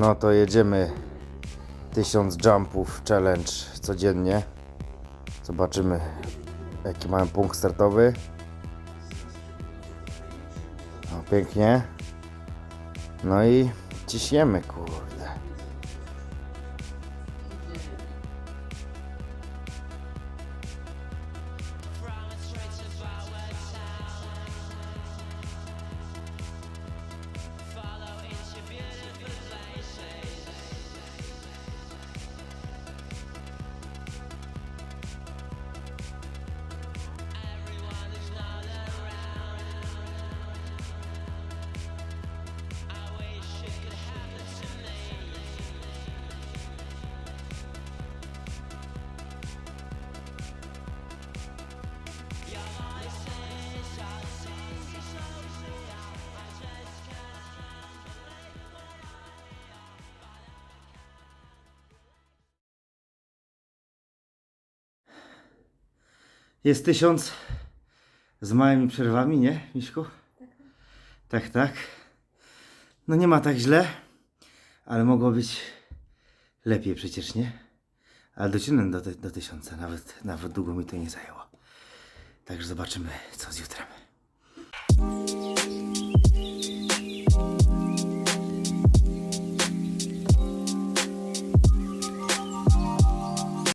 No to jedziemy 1000 jumpów challenge codziennie. Zobaczymy jaki mamy punkt startowy. No pięknie. No i ciśniemy kurde. Jest tysiąc z małymi przerwami, nie, Miśku? Tak, tak. No nie ma tak źle, ale mogło być lepiej przecież, nie? Ale dociągnę do, do tysiąca, nawet, nawet długo mi to nie zajęło. Także zobaczymy, co z jutrem.